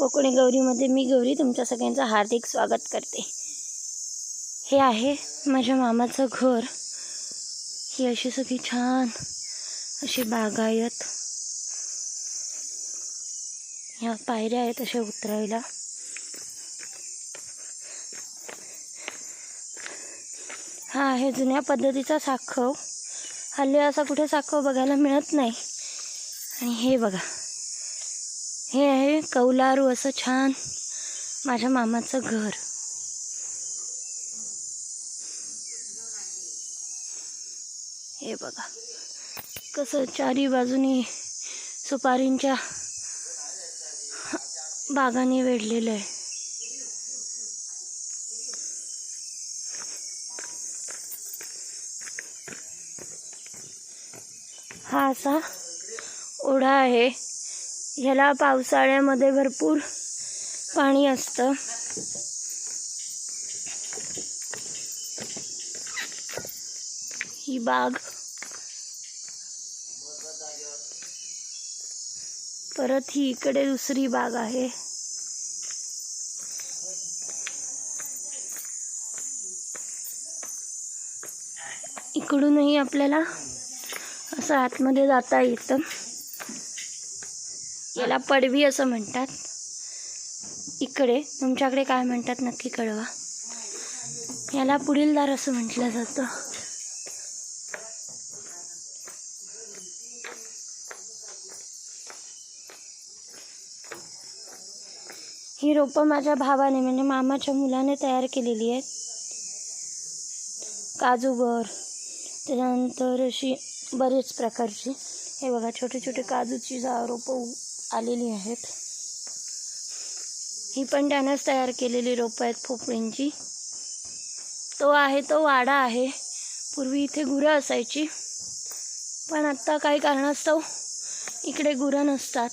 कोकणी गौरीमध्ये मी गौरी तुमच्या सगळ्यांचं हार्दिक स्वागत करते. हे आहे माझ्या मामाचं घर. ही अशी सगळी छान अशी बागायत ह्या पायऱ्या आहेत अशा उतरायला. हा आहे जुन्या पद्धतीचा साखव. हल्ली असा कुठे साखव बघायला मिळत नाही. आणि हे बघा. हे आहे कौलारू असं छान माझ्या मामाचं घर. हे बघा कसं चारी बाजूनी सुपारींच्या बागाने वेढलेलं आहे. हा असा ओढा आहे. ह्याला पावसाळ्यामध्ये भरपूर पाणी असतं. ही बाग परत ही इकडे दुसरी बाग आहे. इकडूनही आपल्याला असं आतमध्ये जाता येतं. याला पडवी असं म्हणतात. इकडे तुमच्याकडे काय म्हणतात नक्की कळवा. याला पुढील दार असं म्हटलं जातं. ही रोपं माझ्या भावाने म्हणजे मामाच्या मुलाने तयार केलेली आहेत. काजूबर त्याच्यानंतर अशी बरेच प्रकारची हे बघा छोटे छोटे काजूची रोपं आलेली आहेत. ही पण त्यानंच तयार केलेली रोपं आहेत पोपळींची तो आहे तो वाडा आहे. पूर्वी इथे गुरं असायची. पण आत्ता काही कारणास्तव इकडे गुरं नसतात.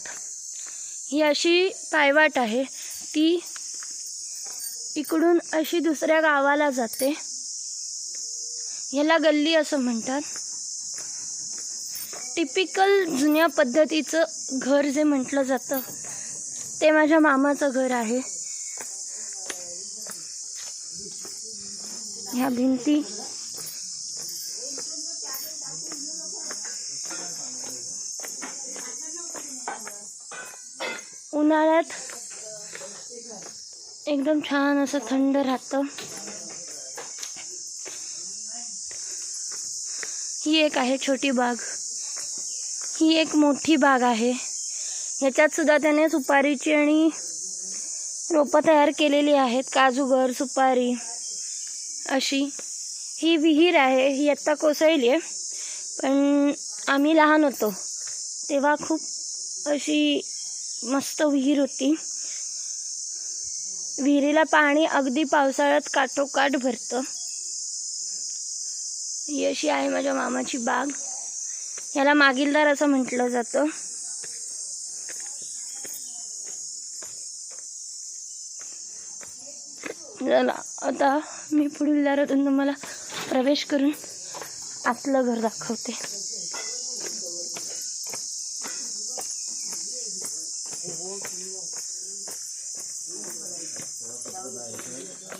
ही अशी पायवाट आहे. ती इकडून अशी दुसऱ्या गावाला जाते. ह्याला गल्ली असं म्हणतात. टिपिकल जुन्या पद्धतीचं घर जे म्हटलं जातं ते माझ्या मामाचं घर आहे. ह्या भिंती. उन्हाळ्यात एकदम छान असं थंड राहतं. ही एक आहे छोटी बाग. ही एक मोठी बाग आहे. ह्याच्यात सुद्धा त्याने सुपारीची आणि रोपं तयार केलेली आहेत. काजूगर सुपारी अशी. ही विहीर आहे. ही आत्ता कोसळली आहे. पण आम्ही लहान होतो. तेव्हा खूप अशी मस्त विहीर होती. विहिरीला पाणी अगदी पावसाळ्यात काठोकाठ भरतं. ही अशी आहे माझ्या मामाची बाग. याला मागीलदार असं म्हटलं जातं. चला आता मी पुढील दारातून तुम्हाला प्रवेश करून आतलं घर दाखवते.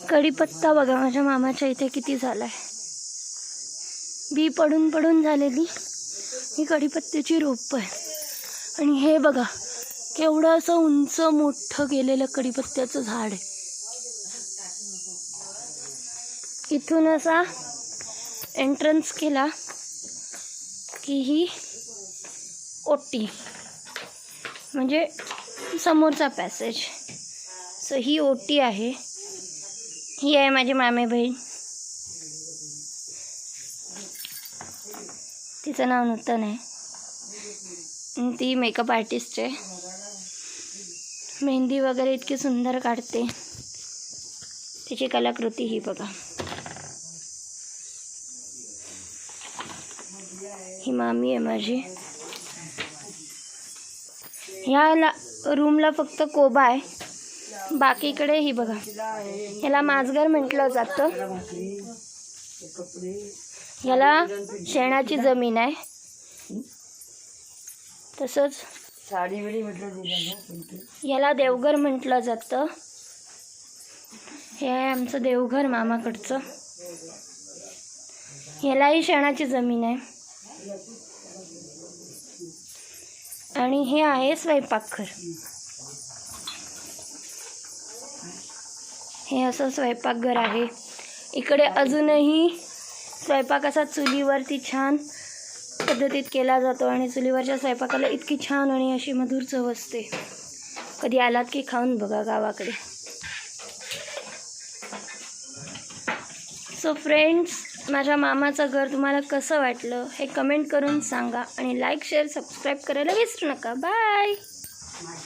कढीपत्ता बघा माझ्या मामाच्या इथे किती झालाय. बी पडून पडून झालेली. ही कढीपत्त्याची रोप आहे आणि हे बघा केवढं असं उंच मोठं गेलेलं कढीपत्त्याचं झाड आहे. इथून असा एंट्रन्स केला की ही ओटी म्हणजे समोरचा पॅसेज सो ही ओटी आहे. ही आहे माझी मामे बहीण. तिचं नाव नूतन आहे. ती मेकअप आर्टिस्ट आहे. मेहंदी वगैरे इतकी सुंदर काढते. तिची कलाकृती ही बघा. ही मामी आहे माझी. ह्या ला रूमला फक्त कोबा आहे. बाकीकडे ही बघा. ह्याला माजगर म्हटलं जातं. ह्याला शेणाची जमीन आहे. तसंच साडी बिडी म्हटलं याला देवघर म्हटलं जातं. हे आहे आमचं देवघर मामाकडचं. यालाही शेणाची जमीन आहे. आणि हे आहे स्वयंपाकघर. हे असं स्वयंपाकघर आहे. इकडे अजूनही स्वयंपाक असा चुलीवरती छान पद्धतीत केला जातो आणि चुलीवरच्या स्वयंपाकाला इतकी छान आणि अशी मधुर चव असते. कधी आलात की खाऊन बघा गावाकडे. सो फ्रेंड्स माझ्या मामाचं घर तुम्हाला कसं वाटलं हे कमेंट करून सांगा आणि लाईक शेअर सबस्क्राईब करायला विसरू नका. बाय